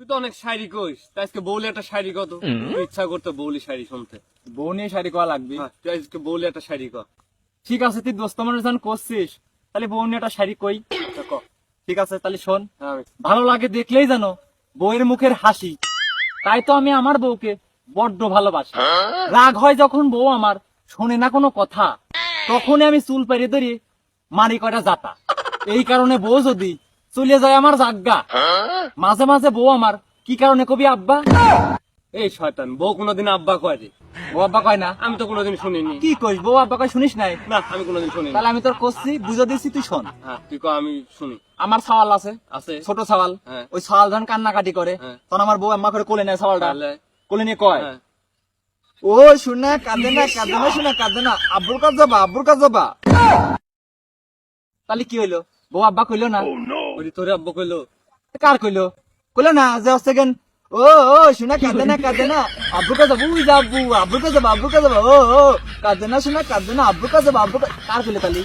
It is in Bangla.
তুই তো অনেক শায়রি কইস। তাই আজকে বউলি একটা শায়রি কত ইচ্ছা করতে বউলি শায়রি শুনতে। বউ নিয়ে শাড়ি করা লাগবে। হ্যাঁ, তুই আজকে বউলি একটা শায়রি কর। ঠিক আছে তুই দোস্ত মনে যখন করছিস তাহলে বউ নিয়ে একটা শাড়ি কই। ক। ঠিক আছে তাহলে শোন। হ্যাঁ ভালো লাগে দেখলেই জানো বউয়ের মুখের হাসি। তাই তো আমি আমার বউকে বড্ড ভালোবাসি। রাগ হয় যখন বউ আমার শোনে না কোনো কথা তখনই আমি চুল পেরিয়ে ধরি মারি কয়টা জাতা এই কারণে বউ যদি চলে যায় আমার জাগা মাঝে মাঝে বউ আমার। কি কারণে কবি আব্বা? এই শয়তান বউ কোনোদিন আব্বা কয় রে বউ আব্বা কয় না? আমি তো কোনোদিন শুনিনি। কি কইস বউ আব্বা কয় শুনিস নাই? না আমি কোনোদিন শুনিনি। তাহলে আমি তোর করছি বুঝে দিচ্ছি তুই শোন। হ্যাঁ তুই ক আমি শুনি। আমার সওয়াল আছে। আছে? ছোট সওয়াল। হ্যাঁ। ওই সওয়াল যখন কান্নাকাটি করে হ্যাঁ। তখন আমার বউ আম্মা করে কোলে নেয় সওয়ালটা। কোলে নিয়ে কয় হ্যাঁ। ও শোনা কাঁদে না কাঁদে না শোনা কাঁদে না। আব্বুর কাজ যাবা আব্বুর কাজ যাবা তাহলে কি হইল? বউ আব্বা কইলো না? বলি তোরে আব্বা কইলো। কার কইলো? কইলো না যে সেকেন্ড ও ও শোনা কাঁদে না কাঁদে না। আব্বু কাজ যাব উই যাব আব্বু যাবা আব্বু যাবা। ও ও কাঁদে না শোনা কাঁদে না আব্বু যাবা আব্বু কার কইলো তাহলে